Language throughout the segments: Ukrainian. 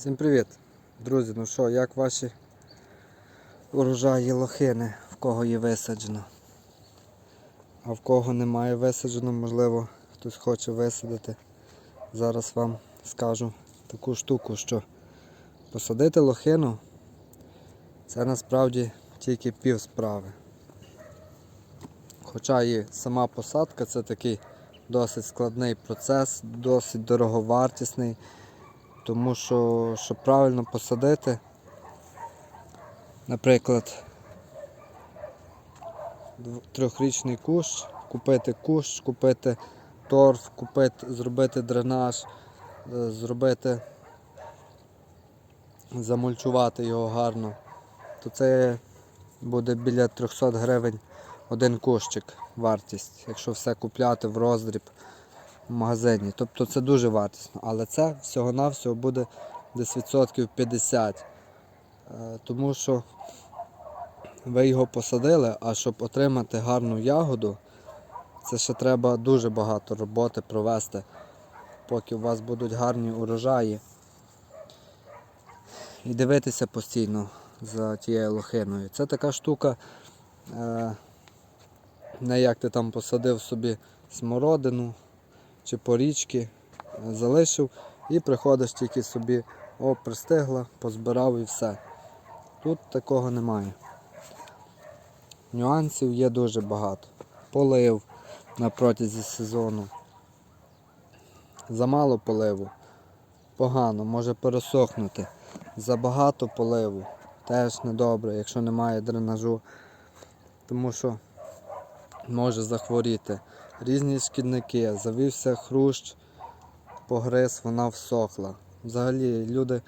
Всім привіт! Друзі, ну що, як ваші урожаї лохини, в кого є висаджено? А в кого немає висаджено, можливо, хтось хоче висадити. Зараз вам скажу таку штуку, що посадити лохину це насправді тільки пів справи. Хоча і сама посадка це такий досить складний процес, досить дороговартісний. Тому що, щоб правильно посадити, наприклад, трьохрічний кущ, купити кущ, купити торф, купити, зробити дренаж, е, зробити, замульчувати його гарно, то це буде біля 300 гривень один кущик вартість, якщо все купляти в роздріб в магазині. Тобто це дуже вартісно. Але це всього-навсього буде десь відсотків 50. Е, Тому що ви його посадили, а щоб отримати гарну ягоду, це ще треба дуже багато роботи провести, поки у вас будуть гарні урожаї. І дивитися постійно за тією лохиною. Це така штука, е, не як ти там посадив собі смородину чи порічки, е, залишив і приходиш тільки собі, о, пристигла, позбирав і все. Тут такого немає. Нюансів є дуже багато. Полив на протязі сезону. Замало поливу. Погано, може пересохнути. Забагато поливу. Теж недобре, якщо немає дренажу. Тому що може захворіти. Різні шкідники, завівся хрущ, погриз, вона всохла. Взагалі люди,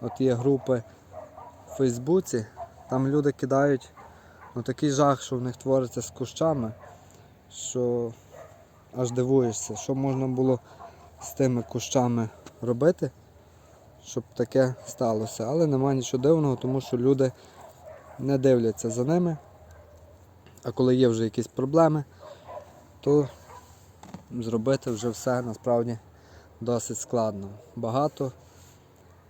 от є групи в Фейсбуці, там люди кидають ну, такий жах, що в них твориться з кущами, що аж дивуєшся, що можна було з тими кущами робити, щоб таке сталося. Але немає нічого дивного, тому що люди не дивляться за ними. А коли є вже якісь проблеми, то зробити вже все насправді досить складно. Багато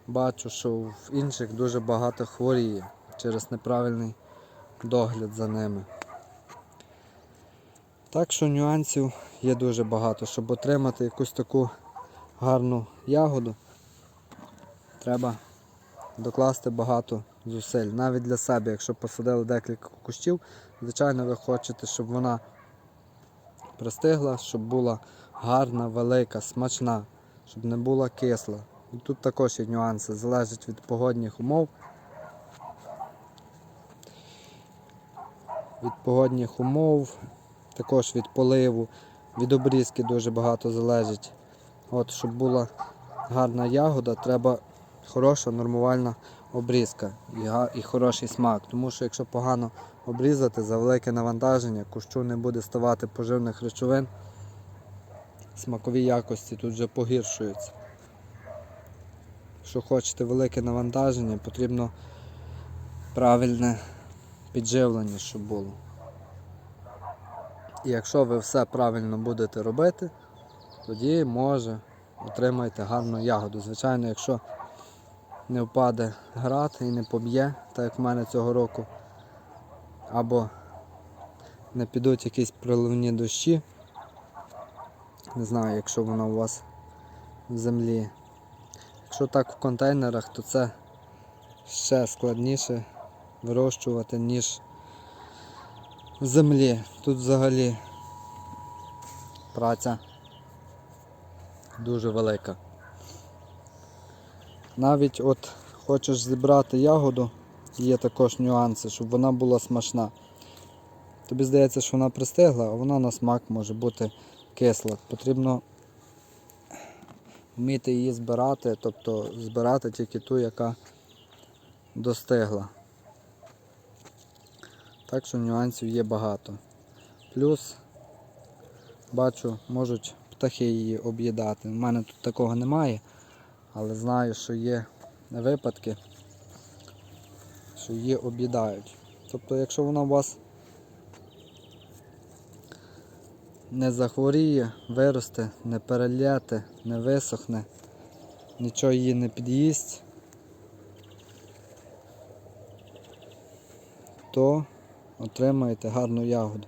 бачу, що в інших дуже багато хворіє через неправильний догляд за ними. Так що нюансів є дуже багато. Щоб отримати якусь таку гарну ягоду, треба докласти багато зусиль. Навіть для себе, якщо посадили декілька кущів, звичайно, ви хочете, щоб вона пристигла, щоб була гарна, велика, смачна, щоб не була кисла. І тут також є нюанси, залежить від погодних умов. Від погодних умов, також від поливу, від обрізки дуже багато залежить. От, щоб була гарна ягода, треба хороша, нормальна обрізка і, хороший смак. Тому що якщо погано обрізати за велике навантаження, кущу не буде ставати поживних речовин, смакові якості тут вже погіршуються. Якщо хочете велике навантаження, потрібно правильне підживлення, щоб було. І якщо ви все правильно будете робити, тоді може отримаєте гарну ягоду. Звичайно, якщо не впаде град і не поб'є, так як в мене цього року, або не підуть якісь проливні дощі. Не знаю, якщо воно у вас в землі. Якщо так в контейнерах, то це ще складніше вирощувати, ніж в землі. Тут взагалі праця дуже велика. Навіть от хочеш зібрати ягоду, є також нюанси, щоб вона була смачна. Тобі здається, що вона пристигла, а вона на смак може бути кисла. Потрібно вміти її збирати, тобто збирати тільки ту, яка достигла. Так що нюансів є багато. Плюс бачу, можуть птахи її об'їдати. У мене тут такого немає, але знаю, що є випадки, що її обідають. Тобто, якщо вона у вас не захворіє, виросте, не переляте, не висохне, нічого її не під'їсть, то отримаєте гарну ягоду.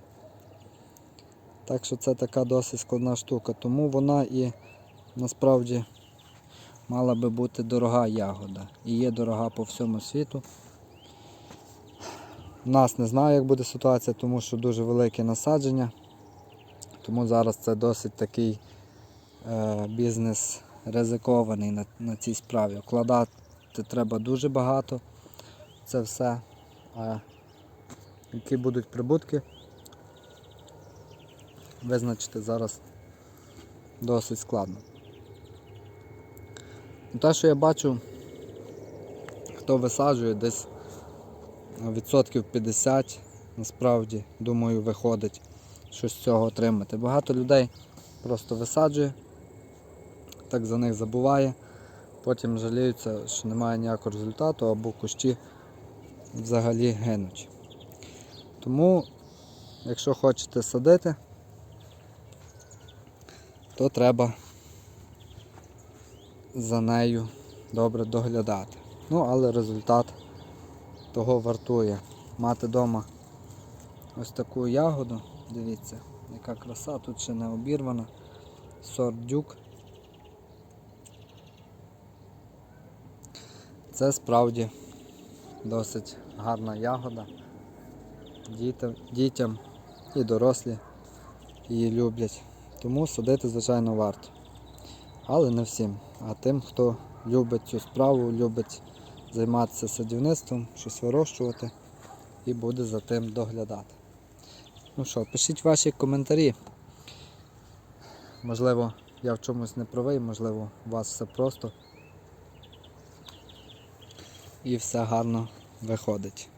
Так що це така досить складна штука, тому вона і насправді мала би бути дорога ягода. І є дорога по всьому світу. У нас не знаю, як буде ситуація, тому що дуже велике насадження. Тому зараз це досить такий е, бізнес ризикований на, на цій справі. Вкладати треба дуже багато. Це все. А які будуть прибутки, визначити зараз досить складно. Ну, Те, що я бачу, хто висаджує, десь відсотків 50 насправді, думаю, виходить щось з цього отримати. Багато людей просто висаджує, так за них забуває, потім жаліються, що немає ніякого результату або кущі взагалі гинуть. Тому, якщо хочете садити, то треба за нею добре доглядати. Ну, але результат того вартує. Мати вдома ось таку ягоду, дивіться, яка краса, тут ще не обірвана. Сорт дюк. Це справді досить гарна ягода. Дітям, дітям і дорослі її люблять. Тому садити, звичайно, варто. Але не всім. А тим, хто любить цю справу, любить займатися садівництвом, щось вирощувати і буде за тим доглядати. Ну що, пишіть ваші коментарі. Можливо, я в чомусь не правий, можливо, у вас все просто і все гарно виходить.